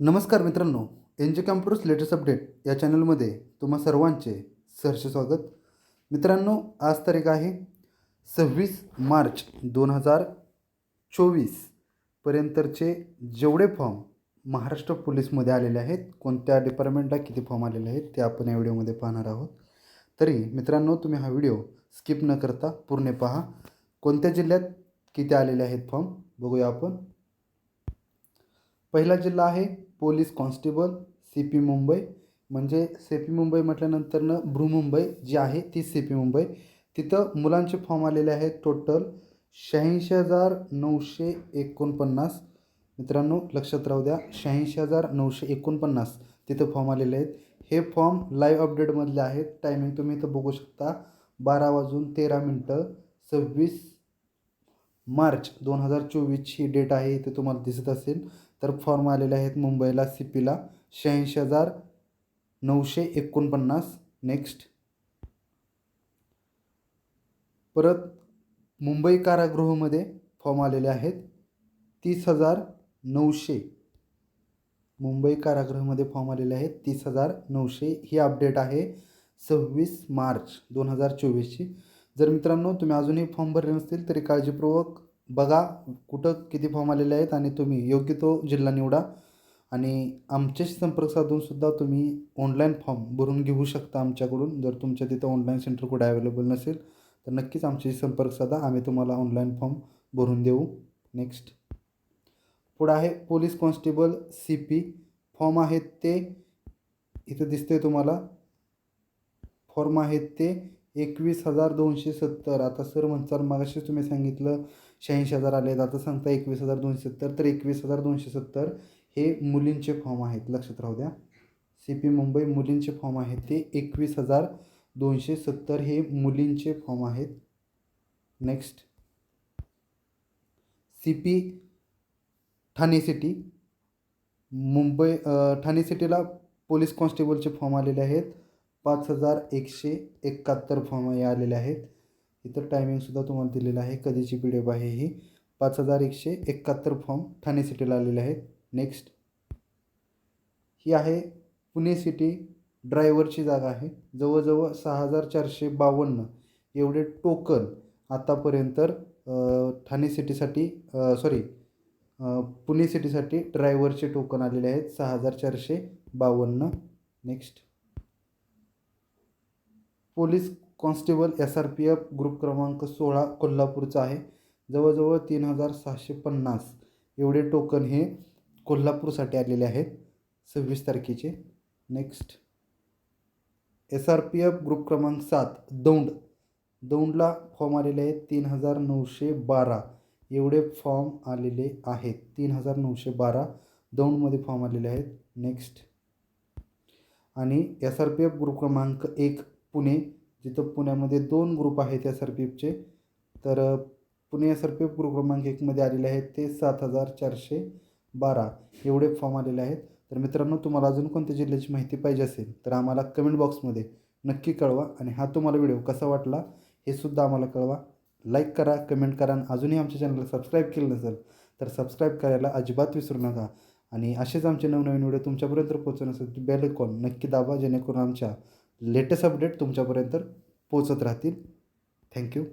नमस्कार मित्रांनो एन जे कॅम्प्युटर्स लेटेस्ट अपडेट या चॅनलमध्ये तुम्हा सर्वांचे सहर्ष स्वागत. मित्रांनो आज तारीख आहे सव्वीस मार्च दोन हजार चोवीसपर्यंतचे जेवढे फॉर्म महाराष्ट्र पोलीसमध्ये आलेले आहेत कोणत्या डिपार्टमेंटला किती फॉर्म आलेले आहेत ते आपण या व्हिडिओमध्ये पाहणार आहोत. तरी मित्रांनो तुम्ही हा व्हिडिओ स्किप न करता पूर्ण पहा. कोणत्या जिल्ह्यात किती आलेले आहेत फॉर्म बघूया आपण. पहिला जिल्हा आहे police constable C P Mumbai. म्हणजे सी पी मुंबई म्हटल्यानंतरनं बृमुंबई जी आहे ती सी पी मुंबई. तिथं मुलांचे फॉर्म आलेले आहेत टोटल शहाऐंशी हजार नऊशे एकोणपन्नास. मित्रांनो लक्षात राहू द्या शहाऐंशी हजार नऊशे एकोणपन्नास तिथं फॉर्म आलेले आहेत. हे फॉर्म लाईव्ह अपडेटमधले आहेत. टायमिंग तुम्ही इथं बघू शकता बारा वाजून तेरा मिनटं सव्वीस मार्च दोन हजार चोवीस ही डेट आहे इथे तुम्हाला दिसत असेल. तर फॉर्म आलेले आहेत मुंबईला सी पीला शहाऐंशी हजार नऊशे एकोणपन्नास. नेक्स्ट परत मुंबई कारागृहामध्ये फॉर्म आलेले आहेत. तीस हजार नऊशे. मुंबई कारागृहामध्ये फॉर्म आलेले आहेत. तीस हजार नऊशे. ही अपडेट आहे सव्वीस मार्च दोन हजार चोवीसची. जर मित्रांनो तुम्ही अजूनही फॉर्म भरले नसतील तरी काळजीपूर्वक बघा कुठं किती फॉर्म आलेले आहेत आणि तुम्ही योग्य तो जिल्हा निवडा. आणि आमच्याशी संपर्क साधूनसुद्धा तुम्ही ऑनलाईन फॉर्म भरून घेऊ शकता आमच्याकडून. जर तुमच्या तिथं ऑनलाईन सेंटर कुठे अवेलेबल नसेल तर नक्कीच आमच्याशी संपर्क साधा. आम्ही तुम्हाला ऑनलाईन फॉर्म भरून देऊ. नेक्स्ट पुढं आहे police constable C P form आहेत ते इथं दिसते तुम्हाला. फॉर्म आहेत ते एकवीस हजार दोनशे सत्तर. आता सर म्हणसाल मगाशीच तुम्ही सांगितलं शहाऐंशी हजार आले आहेत आता सांगता एकवीस हजार दोनशे सत्तर तर एकवीस हजार दोनशे सत्तर हे मुलींचे फॉर्म आहेत. लक्षात राहू द्या. सी पी मुंबई मुलींचे फॉर्म आहेत ते एकवीस हजार दोनशे सत्तर हे मुलींचे फॉर्म आहेत. Next C P Thane city Mumbai Thane सिटीला police कॉन्स्टेबलचे फॉर्म आलेले आहेत. पाच हजार एकशे एकाहत्तर फॉर्म हे आलेले आहेत. इथं टायमिंगसुद्धा तुम्हाला दिलेलं आहे. कधीची पी डी एफ आहे ही? पाच हजार एकशे एकाहत्तर फॉर्म ठाणे सिटीला आलेले आहेत. नेक्स्ट ही आहे पुणे सिटी ड्रायव्हरची जागा आहे. जवळजवळ सहा हजार चारशे बावन्न एवढे टोकन आतापर्यंत ठाणे सिटीसाठी सॉरी पुणे सिटीसाठी ड्रायव्हरचे टोकन आलेले आहेत. सहा हजार चारशे बावन्न. Next police constable S R P F group क्रमांक सोळा कोल्हापूरचा आहे. जवळजवळ तीन हजार सहाशे पन्नास एवढे टोकन हे कोल्हापूरसाठी आलेले आहेत. सव्वीस तारखेचे. Next S R P F group क्रमांक सात दौंड. दौंडला फॉर्म आलेले आहेत तीन हजार नऊशे बारा. एवढे फॉर्म आलेले आहेत. तीन हजार नऊशे बारा दौंडमध्ये फॉर्म आलेले आहेत. नेक्स्ट आणि S R P F group क्रमांक एक पुणे जिथं पुण्यामध्ये दोन ग्रुप आहेत एस आर पी एफचे तर Pune S R P F group क्रमांक एकमध्ये आलेले आहेत ते सात हजार चारशे बारा. एवढे फॉर्म आलेले आहेत. तर मित्रांनो तुम्हाला अजून कोणत्या जिल्ह्याची माहिती पाहिजे असेल तर आम्हाला कमेंट बॉक्समध्ये नक्की कळवा. आणि हा तुम्हाला व्हिडिओ कसा वाटला हे सुद्धा आम्हाला कळवा. लाईक करा कमेंट करा. आणि अजूनही आमच्या चॅनलला सबस्क्राईब केलं नसेल तर सबस्क्राईब करायला अजिबात विसरू नका. आणि असेच आमचे नवनवीन व्हिडिओ तुमच्यापर्यंत पोहोचवण्यासाठी बेल आयकॉन नक्की दाबा जेणेकरून आमच्या लेटेस्ट अपडेट तुमच्यापर्यंत पोचत राहतील. थँक्यू.